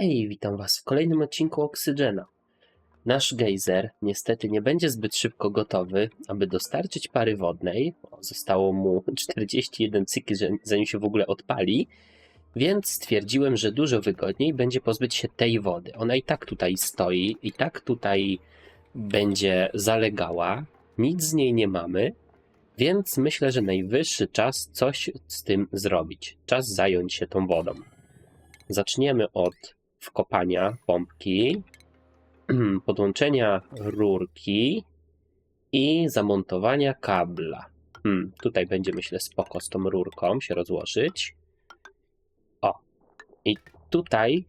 Hej, witam Was w kolejnym odcinku Oksygena. Nasz gejzer niestety nie będzie zbyt szybko gotowy, aby dostarczyć pary wodnej. Zostało mu 41 cykli, zanim się w ogóle odpali, więc stwierdziłem, że dużo wygodniej będzie pozbyć się tej wody. Ona i tak tutaj stoi, i tak tutaj będzie zalegała, nic z niej nie mamy, więc myślę, że najwyższy czas coś z tym zrobić. Czas zająć się tą wodą. Zaczniemy od wkopania pompki, podłączenia rurki i zamontowania kabla. Hmm, tutaj będzie myślę spoko z tą rurką się rozłożyć. O, i tutaj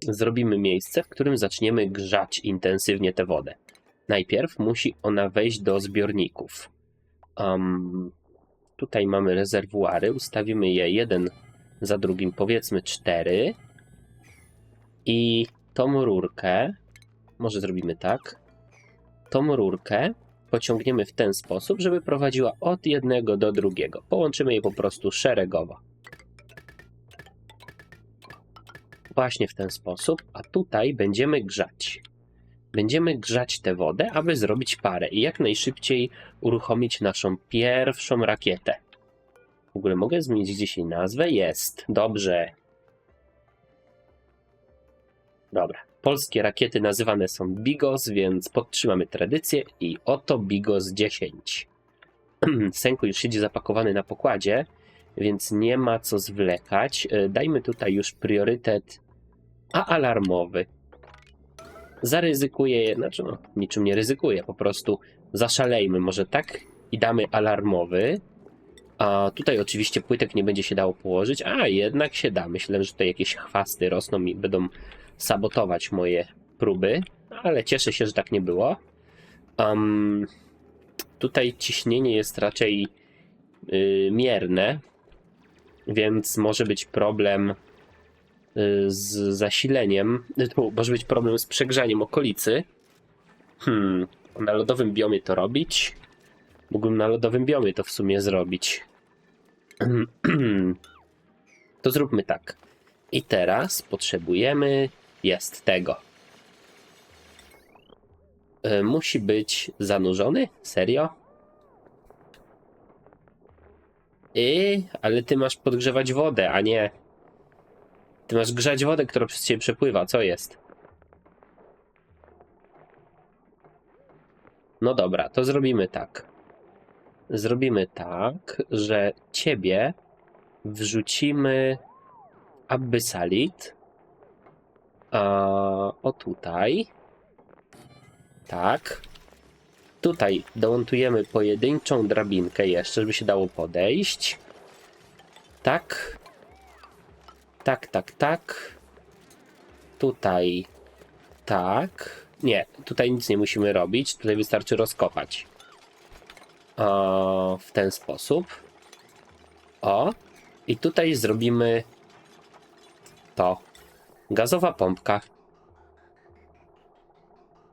zrobimy miejsce, w którym zaczniemy grzać intensywnie tę wodę. Najpierw musi ona wejść do zbiorników. Am, tutaj mamy rezerwuary, ustawimy je jeden za drugim, powiedzmy cztery. I tą rurkę, może zrobimy tak, tą rurkę pociągniemy w ten sposób, żeby prowadziła od jednego do drugiego. Połączymy je po prostu szeregowo. Właśnie w ten sposób, a tutaj będziemy grzać. Będziemy grzać tę wodę, aby zrobić parę i jak najszybciej uruchomić naszą pierwszą rakietę. W ogóle mogę zmienić gdzieś jej nazwę? Jest. Dobrze. Dobra. Polskie rakiety nazywane są Bigos, więc podtrzymamy tradycję i oto Bigos 10. Senku już siedzi zapakowany na pokładzie, więc nie ma co zwlekać. E, Dajmy tutaj już priorytet a alarmowy. Zaryzykuję, znaczy no, niczym nie ryzykuję, po prostu zaszalejmy może tak i damy alarmowy. A tutaj oczywiście płytek nie będzie się dało położyć, a jednak się da. Myślę, że tutaj jakieś chwasty rosną i będą sabotować moje próby, ale cieszę się, że tak nie było. Am, tutaj ciśnienie jest raczej y, mierne, więc może być problem y, z zasileniem, tu może być problem z przegrzaniem okolicy. Hmm, na lodowym biomie to robić. Mógłbym na lodowym biomie to w sumie zrobić. To zróbmy tak. I teraz potrzebujemy jest tego. E, Musi być zanurzony? Serio? I, ale ty masz podgrzewać wodę, a nie. Ty masz grzać wodę, która przez ciebie przepływa. Co jest? No dobra, to zrobimy tak. Zrobimy tak, że ciebie wrzucimy abyssalit. O tutaj. Tak. Tutaj dołączujemy pojedynczą drabinkę jeszcze, żeby się dało podejść. Tak. Tak, tak, tak. Tutaj. Tak. Nie, tutaj nic nie musimy robić. Tutaj wystarczy rozkopać. O, w ten sposób. O. I tutaj zrobimy to. Gazowa pompka.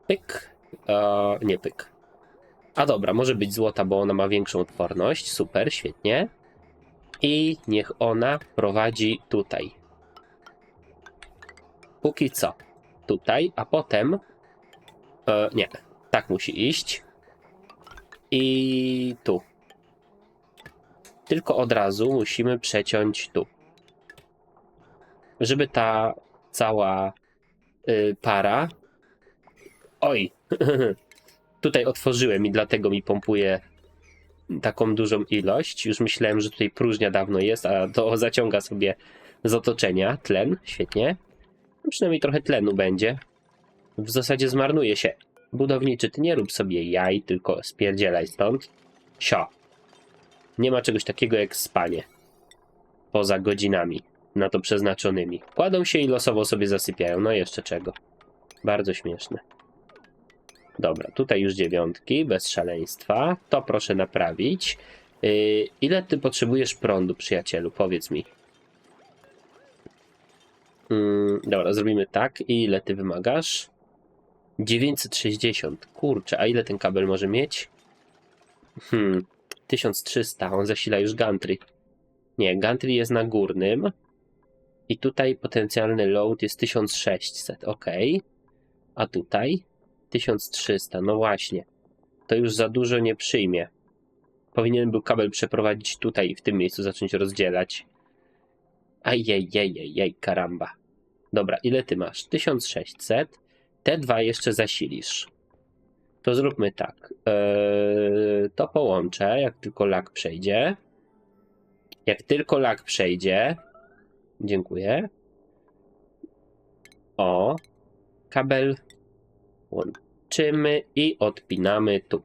Pyk. E, nie pyk. A dobra, może być złota, bo ona ma większą odporność. Super, świetnie. I niech ona prowadzi tutaj. Póki co. Tutaj, a potem. E, nie, tak musi iść. I tu. Tylko od razu musimy przeciąć tu. Żeby ta cała y, para. Oj! tutaj otworzyłem i dlatego mi pompuje taką dużą ilość. Już myślałem, że tutaj próżnia dawno jest, a to zaciąga sobie z otoczenia tlen. Świetnie. No Przynajmniej trochę tlenu będzie. W zasadzie zmarnuje się. Budowniczy, ty nie rób sobie jaj, tylko spierdzielaj stąd. Sio. Nie ma czegoś takiego jak spanie. Poza godzinami na to przeznaczonymi. Kładą się i losowo sobie zasypiają. No jeszcze czego. Bardzo śmieszne. Dobra, tutaj już dziewiątki, bez szaleństwa. To proszę naprawić. Yy, ile ty potrzebujesz prądu, przyjacielu? Powiedz mi. Yy, dobra, zrobimy tak. I ile ty wymagasz? 960. Kurczę, a ile ten kabel może mieć? Hmm, 1300. On zasila już gantry. Nie, gantry jest na górnym. I tutaj potencjalny load jest 1600, ok. A tutaj 1300, no właśnie. To już za dużo nie przyjmie. Powinien był kabel przeprowadzić tutaj i w tym miejscu zacząć rozdzielać. Ajajajajaj, karamba. Dobra, ile ty masz? 1600. Te dwa jeszcze zasilisz. To zróbmy tak. Eee, to połączę, jak tylko lag przejdzie. Jak tylko lag przejdzie. Dziękuję. O. Kabel łączymy i odpinamy tu.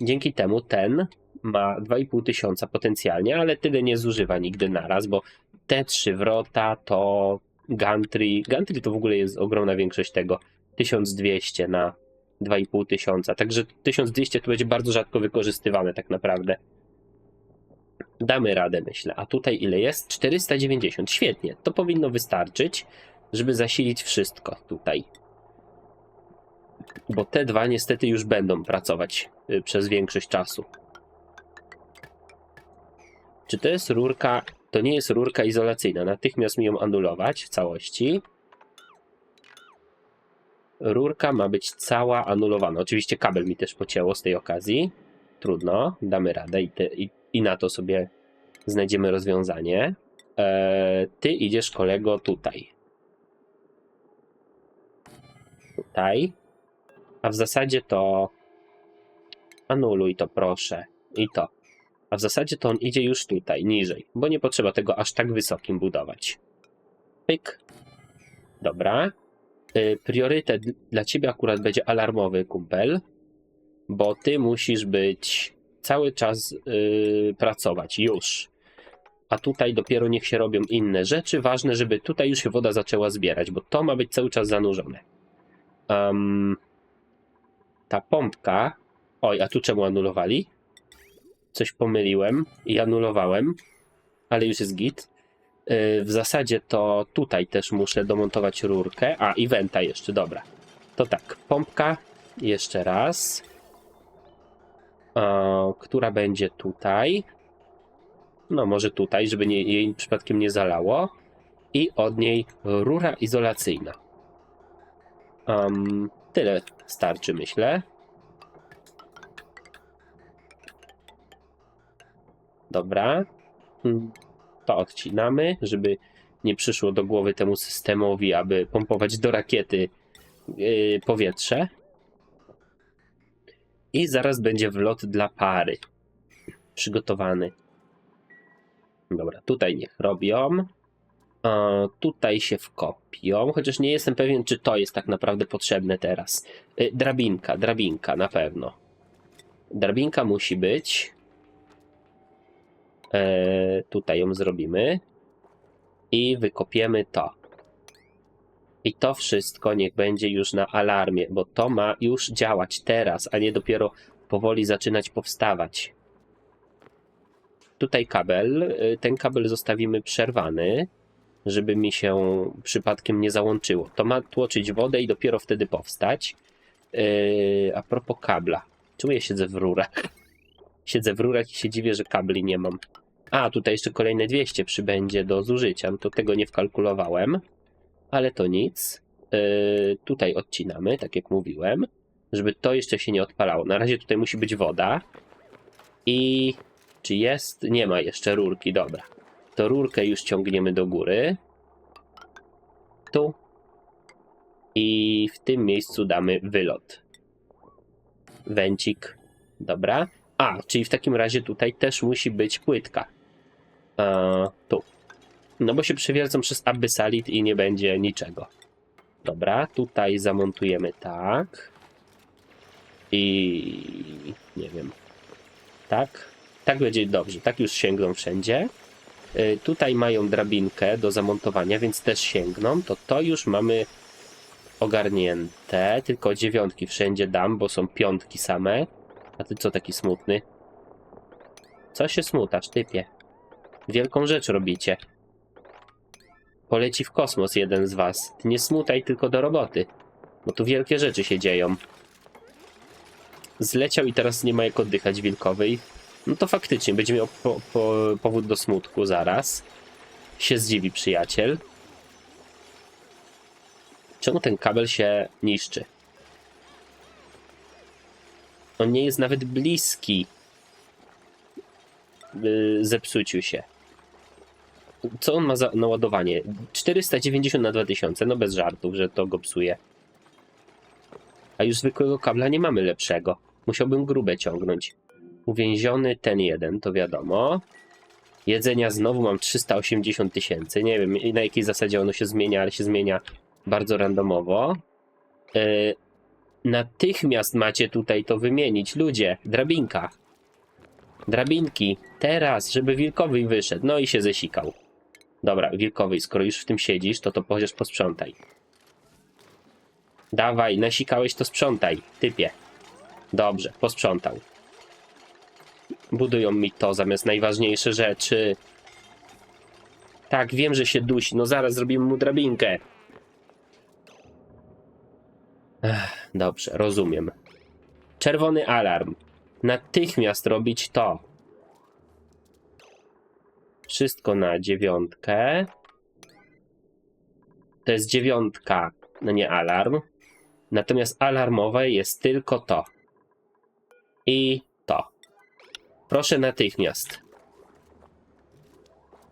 Dzięki temu ten ma 2,5 tysiąca potencjalnie, ale tyle nie zużywa nigdy naraz, bo te trzy wrota to Gantry. Gantry to w ogóle jest ogromna większość tego. 1200 na 2,5 tysiąca. Także 1200 to będzie bardzo rzadko wykorzystywane tak naprawdę. Damy radę, myślę. A tutaj ile jest? 490. Świetnie. To powinno wystarczyć, żeby zasilić wszystko tutaj. Bo te dwa niestety już będą pracować y, przez większość czasu. Czy to jest rurka? To nie jest rurka izolacyjna. Natychmiast mi ją anulować w całości. Rurka ma być cała anulowana. Oczywiście kabel mi też pocięło z tej okazji. Trudno, damy radę i, te, i, i na to sobie znajdziemy rozwiązanie. Eee, ty idziesz kolego tutaj. Tutaj. A w zasadzie to anuluj to proszę. I to. A w zasadzie to on idzie już tutaj, niżej, bo nie potrzeba tego aż tak wysokim budować. Pyk. Dobra. Y, priorytet dla ciebie akurat będzie alarmowy, kumpel, bo ty musisz być cały czas y, pracować już. A tutaj dopiero niech się robią inne rzeczy. Ważne, żeby tutaj już się woda zaczęła zbierać, bo to ma być cały czas zanurzone. Um, ta pompka. Oj, a tu czemu anulowali? Coś pomyliłem i anulowałem, ale już jest git. Yy, W zasadzie to tutaj też muszę domontować rurkę. A, i wenta jeszcze, dobra. To tak, pompka jeszcze raz. E, która będzie tutaj. No, może tutaj, żeby nie, jej przypadkiem nie zalało. I od niej rura izolacyjna. Um, tyle starczy, myślę. Dobra. Odcinamy, żeby nie przyszło do głowy temu systemowi, aby pompować do rakiety yy, powietrze. I zaraz będzie wlot dla pary. Przygotowany. Dobra, tutaj niech robią. Tutaj się wkopią, chociaż nie jestem pewien, czy to jest tak naprawdę potrzebne teraz. Y, drabinka, drabinka na pewno. Drabinka musi być. E, tutaj ją zrobimy. I wykopiemy to. I to wszystko niech będzie już na alarmie, bo to ma już działać teraz, a nie dopiero powoli zaczynać powstawać. Tutaj kabel. y, Ten kabel zostawimy przerwany, żeby mi się przypadkiem nie załączyło. To ma tłoczyć wodę i dopiero wtedy powstać. Yy, a propos kabla. Czemu ja siedzę w rurach? Siedzę w rurach i się dziwię, że kabli nie mam. A, tutaj jeszcze kolejne 200 przybędzie do zużycia. To tego nie wkalkulowałem, ale to nic. Yy, tutaj odcinamy, tak jak mówiłem, żeby to jeszcze się nie odpalało. Na razie tutaj musi być woda. I czy jest? Nie ma jeszcze rurki, dobra. To rurkę już ciągniemy do góry. Tu. I w tym miejscu damy wylot. Węcik. Dobra. A, czyli w takim razie tutaj też musi być płytka. E, tu. No bo się przewiercą przez abyssalit i nie będzie niczego. Dobra, tutaj zamontujemy tak. I nie wiem. Tak. Tak będzie dobrze. Tak już sięgną wszędzie. Y, Tutaj mają drabinkę do zamontowania, więc też sięgną. To to już mamy ogarnięte. Tylko dziewiątki wszędzie dam, bo są piątki same. A ty co taki smutny? Co się smutasz, typie? Wielką rzecz robicie. Poleci w kosmos jeden z was. Ty nie smutaj tylko do roboty. Bo tu wielkie rzeczy się dzieją. Zleciał i teraz nie ma jak oddychać wilkowej. No to faktycznie będzie miał po, po, powód do smutku zaraz. się zdziwi przyjaciel. Czemu ten kabel się niszczy? On nie jest nawet bliski y, zepsuciu się. Co on ma za naładowanie? 490 na 2000, no bez żartów, że to go psuje. A już zwykłego kabla nie mamy lepszego. Musiałbym grube ciągnąć. Uwięziony ten jeden, to wiadomo. Jedzenia znowu mam 380 tysięcy. Nie wiem na jakiej zasadzie ono się zmienia, ale się zmienia bardzo randomowo. Yy, natychmiast macie tutaj to wymienić. Ludzie, drabinka. Drabinki. Teraz, żeby wilkowy wyszedł. No i się zesikał. Dobra, wilkowy, skoro już w tym siedzisz, to to chociaż posprzątaj. Dawaj, nasikałeś to sprzątaj, typie. Dobrze, posprzątał. Budują mi to zamiast najważniejsze rzeczy. Tak, wiem, że się dusi. No zaraz zrobimy mu drabinkę. Ech, dobrze, rozumiem. Czerwony alarm. Natychmiast robić to. Wszystko na dziewiątkę. To jest dziewiątka, no nie alarm. Natomiast alarmowe jest tylko to. I to. Proszę natychmiast.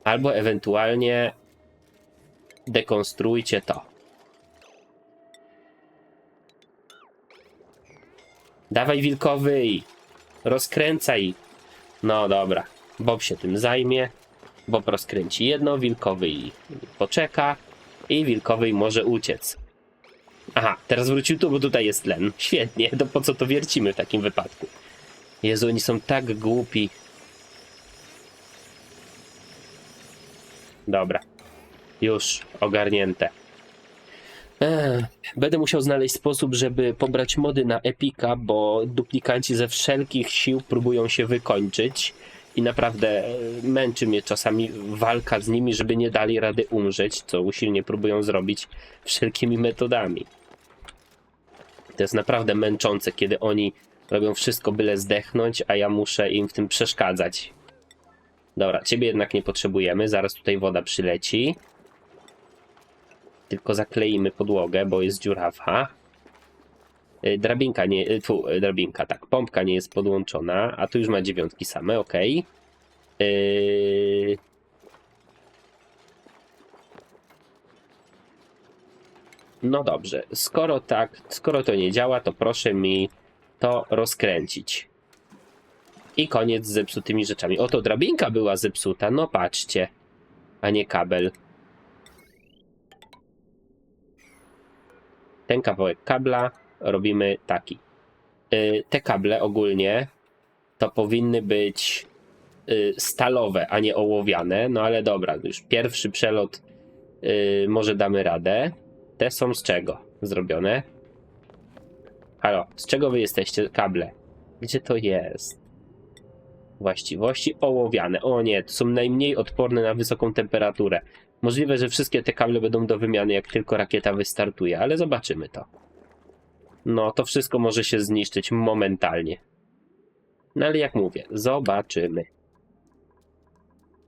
Albo ewentualnie dekonstruujcie to. Dawaj wilkowy, rozkręcaj. No dobra, Bob się tym zajmie. Bob rozkręci jedno, wilkowy poczeka i wilkowy może uciec. Aha, teraz wrócił tu, bo tutaj jest tlen. Świetnie, to po co to wiercimy w takim wypadku? Jezu, oni są tak głupi. Dobra. Już ogarnięte. Będę musiał znaleźć sposób, żeby pobrać mody na Epika, bo duplikanci ze wszelkich sił próbują się wykończyć. I naprawdę e, męczy mnie czasami walka z nimi, żeby nie dali rady umrzeć, co usilnie próbują zrobić wszelkimi metodami. To jest naprawdę męczące, kiedy oni robią wszystko, byle zdechnąć, a ja muszę im w tym przeszkadzać. Dobra, ciebie jednak nie potrzebujemy, zaraz tutaj woda przyleci. Tylko zakleimy podłogę, bo jest dziurawa. Y, Drabinka nie, y, tu, y, drabinka, tak, pompka nie jest podłączona, a tu już ma dziewiątki same, ok. Yy... No dobrze, skoro tak, skoro to nie działa, to proszę mi to rozkręcić. I koniec z zepsutymi rzeczami. Oto drabinka była zepsuta, no patrzcie, a nie kabel. Ten kawałek kabla robimy taki. Y, Te kable ogólnie to powinny być y, stalowe, a nie ołowiane, no ale dobra, już pierwszy przelot y, może damy radę. Te są z czego zrobione? Halo, z czego wy jesteście kable? Gdzie to jest? Właściwości ołowiane. O nie, to są najmniej odporne na wysoką temperaturę. Możliwe, że wszystkie te kable będą do wymiany, jak tylko rakieta wystartuje, ale zobaczymy to. No, to wszystko może się zniszczyć momentalnie. No ale jak mówię, zobaczymy.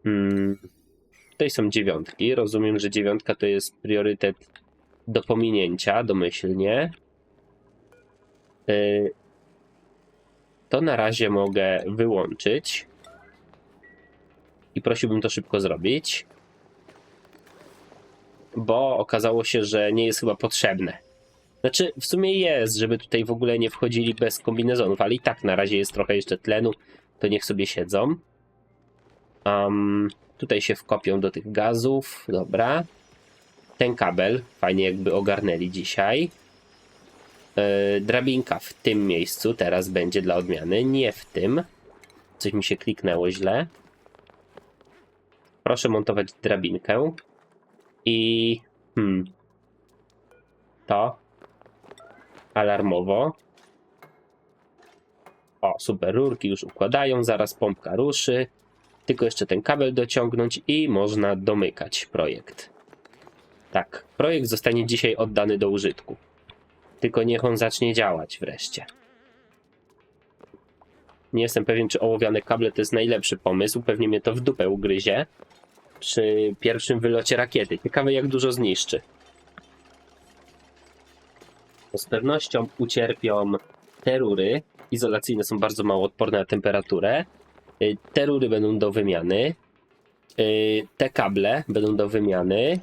Hmm. Tutaj są dziewiątki. Rozumiem, że dziewiątka to jest priorytet do pominięcia domyślnie. Y, To na razie mogę wyłączyć. I prosiłbym to szybko zrobić. Bo okazało się, że nie jest chyba potrzebne. Znaczy, w sumie jest, żeby tutaj w ogóle nie wchodzili bez kombinezonów, ale i tak na razie jest trochę jeszcze tlenu, to niech sobie siedzą. Um, tutaj się wkopią do tych gazów, dobra. Ten kabel, fajnie jakby ogarnęli dzisiaj. Yy, drabinka w tym miejscu teraz będzie dla odmiany, nie w tym. Coś mi się kliknęło źle. Proszę montować drabinkę. I... Hmm. To. Alarmowo. O, super, rurki już układają, zaraz pompka ruszy. Tylko jeszcze ten kabel dociągnąć i można domykać projekt. Tak, projekt zostanie dzisiaj oddany do użytku. Tylko niech on zacznie działać wreszcie. Nie jestem pewien, czy ołowiane kable to jest najlepszy pomysł. Pewnie mnie to w dupę ugryzie. przy pierwszym wylocie rakiety. Ciekawe, jak dużo zniszczy. Bo z pewnością ucierpią te rury. Izolacyjne są bardzo mało odporne na temperaturę. Y, Te rury będą do wymiany. Y, Te kable będą do wymiany.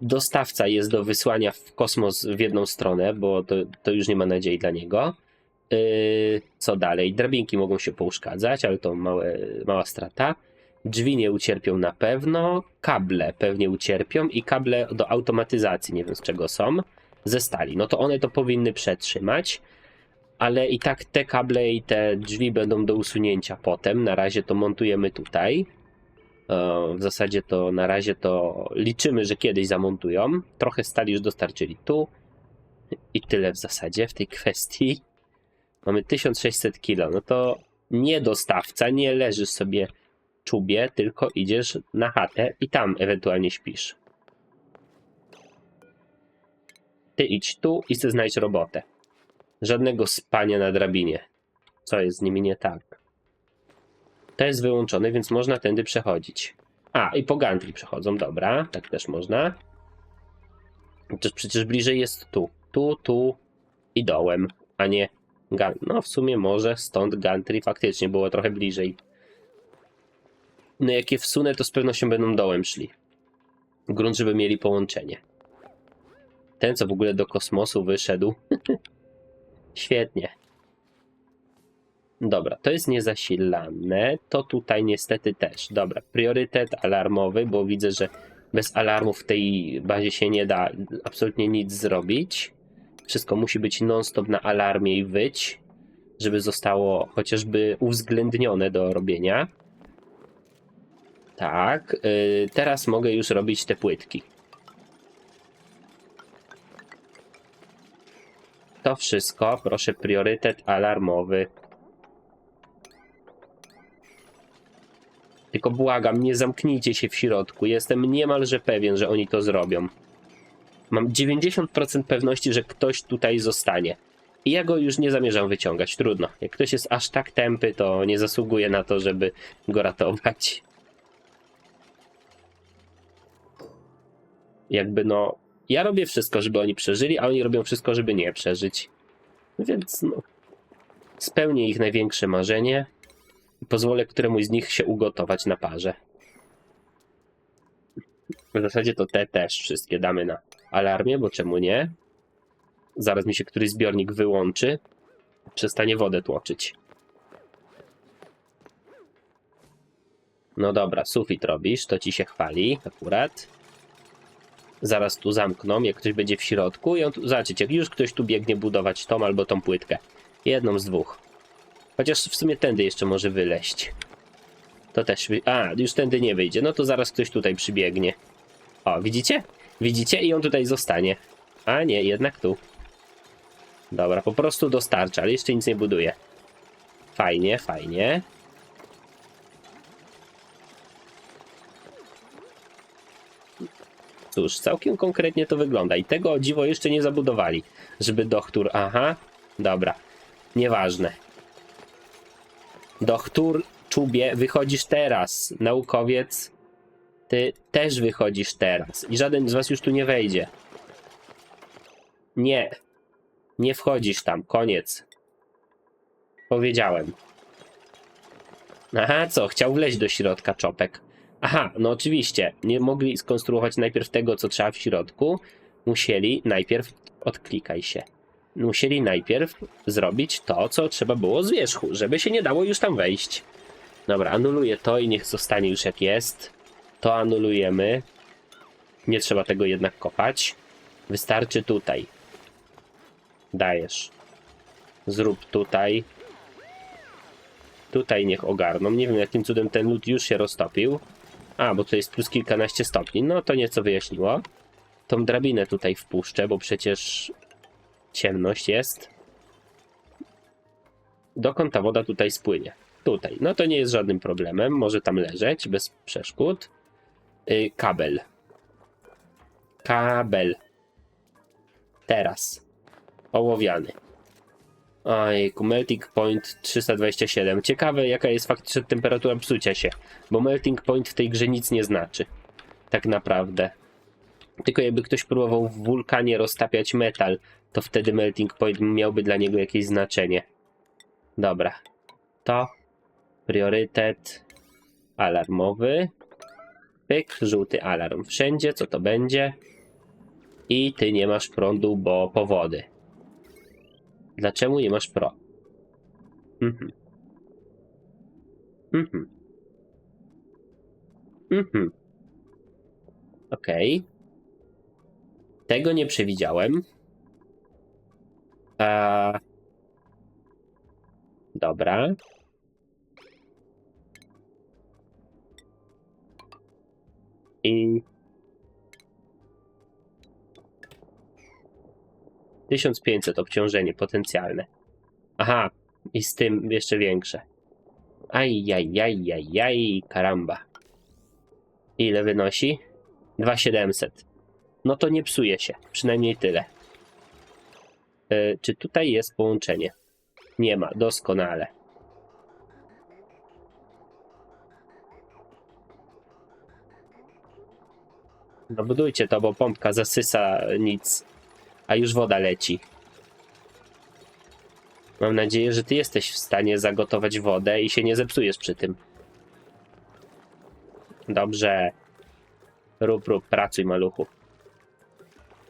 Dostawca jest do wysłania w kosmos w jedną stronę, bo to, to już nie ma nadziei dla niego. Yy, co dalej? Drabinki mogą się pouszkadzać, ale to małe, mała strata. Drzwi nie ucierpią na pewno. Kable pewnie ucierpią i kable do automatyzacji, nie wiem z czego są, ze stali. No to one to powinny przetrzymać, ale i tak te kable i te drzwi będą do usunięcia potem. Na razie to montujemy tutaj. E, W zasadzie to na razie to liczymy, że kiedyś zamontują. Trochę stali już dostarczyli tu. I tyle w zasadzie w tej kwestii. Mamy 1600 kilo. No to nie dostawca, nie leżysz sobie czubie, tylko idziesz na chatę i tam ewentualnie śpisz. Ty idź tu i chcę znaleźć robotę. Żadnego spania na drabinie. Co jest z nimi nie tak? To jest wyłączone, więc można tędy przechodzić. A, i po gantry przechodzą, dobra, tak też można. Chociaż przecież bliżej jest tu, tu, tu i dołem, a nie Gan no w sumie może stąd gantry faktycznie było trochę bliżej. No jak je wsunę, to z pewnością będą dołem szli. Grunt, żeby mieli połączenie. Ten, co w ogóle do kosmosu wyszedł. Świetnie. Dobra, to jest niezasilane. To tutaj niestety też. Dobra, priorytet alarmowy, bo widzę, że bez alarmów w tej bazie się nie da absolutnie nic zrobić. Wszystko musi być non-stop na alarmie i wyć, żeby zostało chociażby uwzględnione do robienia. Tak, yy, teraz mogę już robić te płytki. To wszystko, proszę, priorytet alarmowy. Tylko błagam, nie zamknijcie się w środku. Jestem niemalże pewien, że oni to zrobią. Mam 90% pewności, że ktoś tutaj zostanie. I ja go już nie zamierzam wyciągać. Trudno. Jak ktoś jest aż tak tępy, to nie zasługuje na to, żeby go ratować. Jakby no. Ja robię wszystko, żeby oni przeżyli, a oni robią wszystko, żeby nie przeżyć. Więc no. Spełnię ich największe marzenie i pozwolę któremuś z nich się ugotować na parze. W zasadzie to te też wszystkie damy na alarmie, bo czemu nie? Zaraz mi się któryś zbiornik wyłączy. Przestanie wodę tłoczyć. No dobra, sufit robisz, to ci się chwali akurat. Zaraz tu zamkną, jak ktoś będzie w środku i on tu, zobaczycie, już ktoś tu biegnie budować tą albo tą płytkę. Jedną z dwóch. Chociaż w sumie tędy jeszcze może wyleść. To też, a, już tędy nie wyjdzie, no to zaraz ktoś tutaj przybiegnie. O, widzicie? Widzicie? I on tutaj zostanie. A nie, jednak tu. Dobra, po prostu dostarcza, ale jeszcze nic nie buduje. Fajnie, fajnie. Cóż, całkiem konkretnie to wygląda. I tego dziwo jeszcze nie zabudowali. Żeby dochtur... Aha, dobra. Nieważne. Dochtur, czubie, wychodzisz teraz. Naukowiec, ty też wychodzisz teraz. I żaden z was już tu nie wejdzie. Nie. Nie wchodzisz tam. Koniec. Powiedziałem. Aha, co? Chciał wleźć do środka czopek. Aha, no oczywiście. Nie mogli skonstruować najpierw tego, co trzeba w środku. Musieli najpierw... Odklikaj się. Musieli najpierw zrobić to, co trzeba było z wierzchu, żeby się nie dało już tam wejść. Dobra, anuluję to i niech zostanie już jak jest. To anulujemy. Nie trzeba tego jednak kopać. Wystarczy tutaj. Dajesz. Zrób tutaj. Tutaj niech ogarną. Nie wiem jakim cudem ten lód już się roztopił. A, bo to jest plus kilkanaście stopni. No to nieco wyjaśniło. Tą drabinę tutaj wpuszczę, bo przecież ciemność jest. Dokąd ta woda tutaj spłynie? Tutaj. No to nie jest żadnym problemem. Może tam leżeć bez przeszkód. Y, kabel. Kabel. Teraz. Ołowiany. Ojejku, melting point 327. Ciekawe jaka jest faktyczna temperatura psucia się, bo melting point w tej grze nic nie znaczy. Tak naprawdę. Tylko jakby ktoś próbował w wulkanie roztapiać metal, to wtedy melting point miałby dla niego jakieś znaczenie. Dobra. To priorytet alarmowy. Pyk, żółty alarm. Wszędzie, co to będzie? I ty nie masz prądu, bo powody. Dlaczego nie masz pro? Mhm. Mhm. Mhm. Okej. Tego nie przewidziałem. A... Dobra. 1500 obciążenie potencjalne. Aha, i z tym jeszcze większe. Ajajajajaj, karamba. Ile wynosi? 2700. No to nie psuje się, przynajmniej tyle. E, czy tutaj jest połączenie? Nie ma, doskonale. No budujcie to, bo pompka zasysa nic, a już woda leci. Mam nadzieję, że ty jesteś w stanie zagotować wodę i się nie zepsujesz przy tym. Dobrze. Rób, rób, pracuj, maluchu.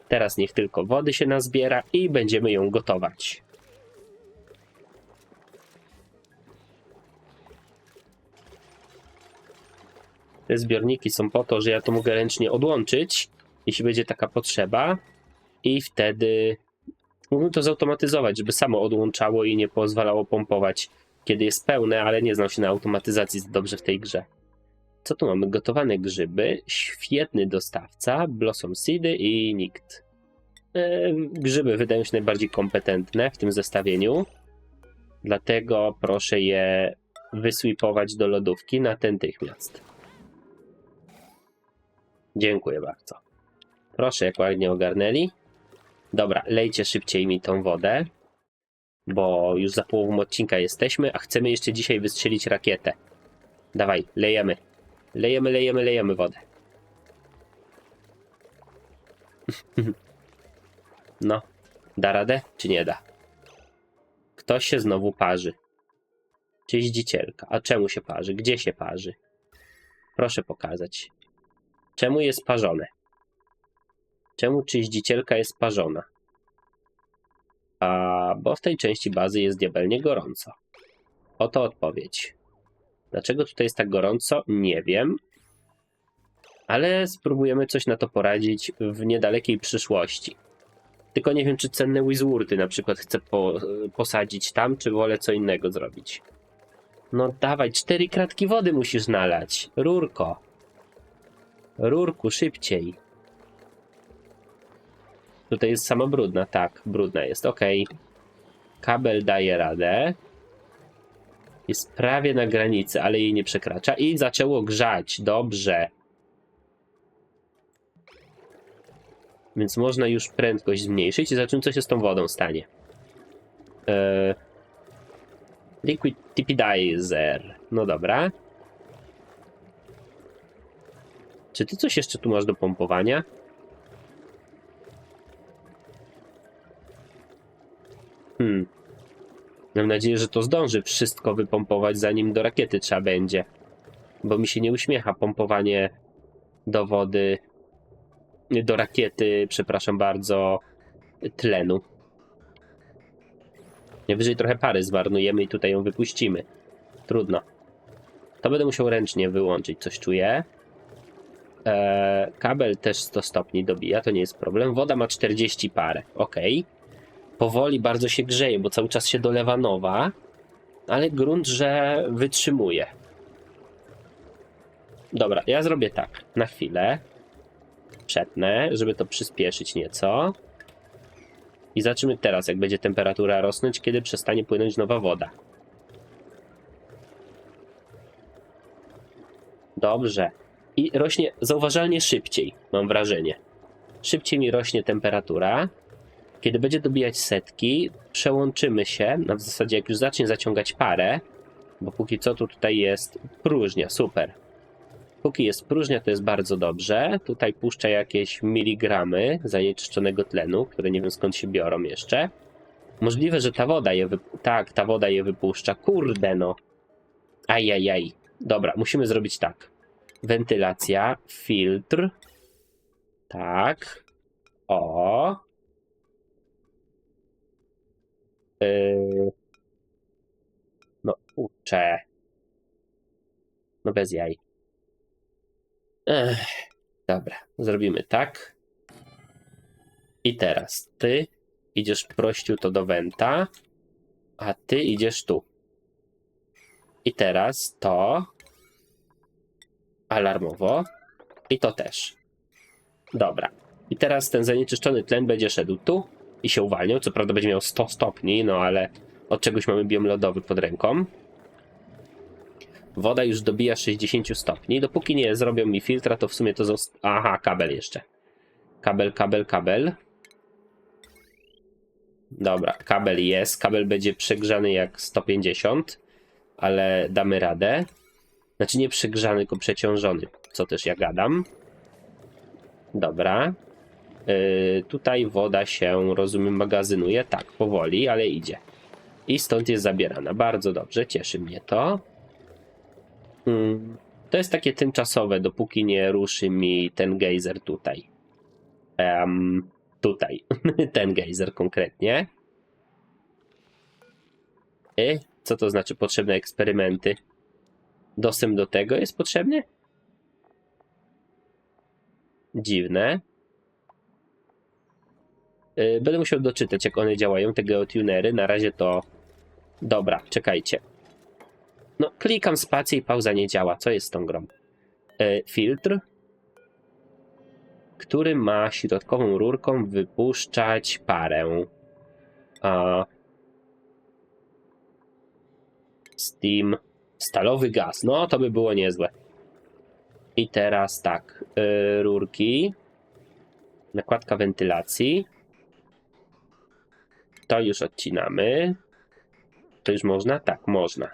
Teraz niech tylko wody się nazbiera i będziemy ją gotować. Te zbiorniki są po to, że ja to mogę ręcznie odłączyć, jeśli będzie taka potrzeba. I wtedy mógłbym to zautomatyzować, żeby samo odłączało i nie pozwalało pompować, kiedy jest pełne, ale nie znam się na automatyzacji za dobrze w tej grze. Co tu mamy? Gotowane grzyby, świetny dostawca, blossom seedy i nikt. E, grzyby wydają się najbardziej kompetentne w tym zestawieniu, dlatego proszę je wyswipować do lodówki natychmiast. Dziękuję bardzo. Proszę, jak ładnie ogarnęli. Dobra, lejcie szybciej mi tą wodę, bo już za połową odcinka jesteśmy, a chcemy jeszcze dzisiaj wystrzelić rakietę. Dawaj, lejemy. Lejemy, lejemy, lejemy wodę. No, da radę, czy nie da? Ktoś się znowu parzy. Czyździcielka. A czemu się parzy? Gdzie się parzy? Proszę pokazać. Czemu jest parzone? Czemu czyździcielka jest parzona? A bo w tej części bazy jest diabelnie gorąco. Oto odpowiedź. Dlaczego tutaj jest tak gorąco? Nie wiem. Ale spróbujemy coś na to poradzić w niedalekiej przyszłości. Tylko nie wiem, czy cenne Wizwordy na przykład chcę po, posadzić tam, czy wolę co innego zrobić. No dawaj, cztery kratki wody musisz nalać. Rurko. Rurku, szybciej. Tutaj jest sama brudna, tak, brudna jest, ok. Kabel daje radę. Jest prawie na granicy, ale jej nie przekracza. I zaczęło grzać, dobrze. Więc można już prędkość zmniejszyć i zobaczymy, co się z tą wodą stanie. Eee, liquid Tipidizer. No dobra. Czy ty coś jeszcze tu masz do pompowania? Hmm. Mam nadzieję, że to zdąży wszystko wypompować, zanim do rakiety trzeba będzie. Bo mi się nie uśmiecha pompowanie do wody, do rakiety, przepraszam bardzo, tlenu. Najwyżej trochę pary zmarnujemy i tutaj ją wypuścimy. Trudno. To będę musiał ręcznie wyłączyć, coś czuję. Eee, kabel też 100 stopni dobija, to nie jest problem. Woda ma 40 parę, ok. Powoli bardzo się grzeje, bo cały czas się dolewa nowa, ale grunt, że wytrzymuje. Dobra, ja zrobię tak, na chwilę. Przetnę, żeby to przyspieszyć nieco. I zobaczymy teraz, jak będzie temperatura rosnąć, kiedy przestanie płynąć nowa woda. Dobrze. I rośnie zauważalnie szybciej, mam wrażenie. Szybciej mi rośnie temperatura, Kiedy będzie dobijać setki, przełączymy się, na w zasadzie jak już zacznie zaciągać parę, bo póki co tu tutaj jest próżnia, super. Póki jest próżnia, to jest bardzo dobrze. Tutaj puszcza jakieś miligramy zanieczyszczonego tlenu, które nie wiem skąd się biorą jeszcze. Możliwe, że ta woda je. Tak, ta woda je wypuszcza. Kurde no. Ajajaj. Dobra, musimy zrobić tak. Wentylacja, filtr. Tak. O. Yy. No, uczę. No bez jaj. Ech. Dobra, zrobimy tak. I teraz ty idziesz prościu to do Wenta, a ty idziesz tu. I teraz to alarmowo i to też. Dobra. I teraz ten zanieczyszczony tlen będzie szedł tu i się uwalniał. Co prawda będzie miał 100 stopni, no ale od czegoś mamy biom lodowy pod ręką. Woda już dobija 60 stopni. Dopóki nie zrobią mi filtra, to w sumie to zost... Aha, kabel jeszcze. Kabel, kabel, kabel. Dobra, kabel jest. Kabel będzie przegrzany jak 150, ale damy radę. Znaczy nie przegrzany, tylko przeciążony, co też ja gadam. Dobra. Yy, tutaj woda się, rozumiem, magazynuje. Tak, powoli, ale idzie. I stąd jest zabierana. Bardzo dobrze, cieszy mnie to. Mm, to jest takie tymczasowe, dopóki nie ruszy mi ten gejzer tutaj. Em, tutaj. ten gejzer konkretnie. I co to znaczy potrzebne eksperymenty? Dostęp do tego jest potrzebny? Dziwne. Yy, Będę musiał doczytać, jak one działają, te geotunery. Na razie to. Dobra, czekajcie. No, klikam spację i pauza nie działa. Co jest z tą grą? Yy, filtr, który ma środkową rurką wypuszczać parę. A. Steam. Stalowy gaz. No, to by było niezłe. I teraz tak. Yy, rurki. Nakładka wentylacji. To już odcinamy. To już można? Tak, można.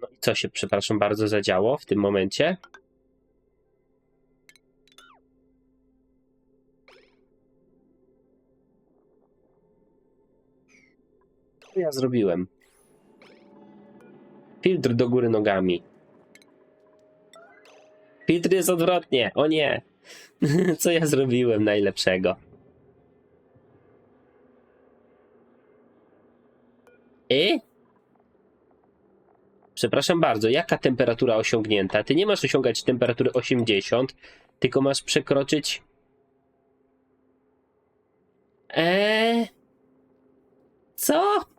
No i co się, przepraszam bardzo, zadziało w tym momencie? Ja zrobiłem? Filtr do góry nogami. Filtr jest odwrotnie. O nie. Co ja zrobiłem najlepszego? I? Przepraszam bardzo, jaka temperatura osiągnięta? Ty nie masz osiągać temperatury 80, tylko masz przekroczyć. Eee? Co?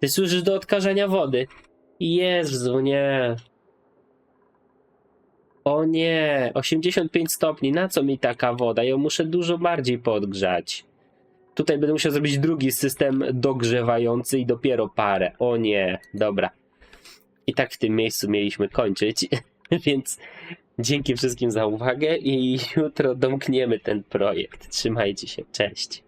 Ty służysz do odkażania wody. Jezu, nie. O nie, 85 stopni. Na co mi taka woda? Ją muszę dużo bardziej podgrzać. Tutaj będę musiał zrobić drugi system dogrzewający i dopiero parę. O nie, dobra. I tak w tym miejscu mieliśmy kończyć, więc dzięki wszystkim za uwagę i jutro domkniemy ten projekt. Trzymajcie się, cześć.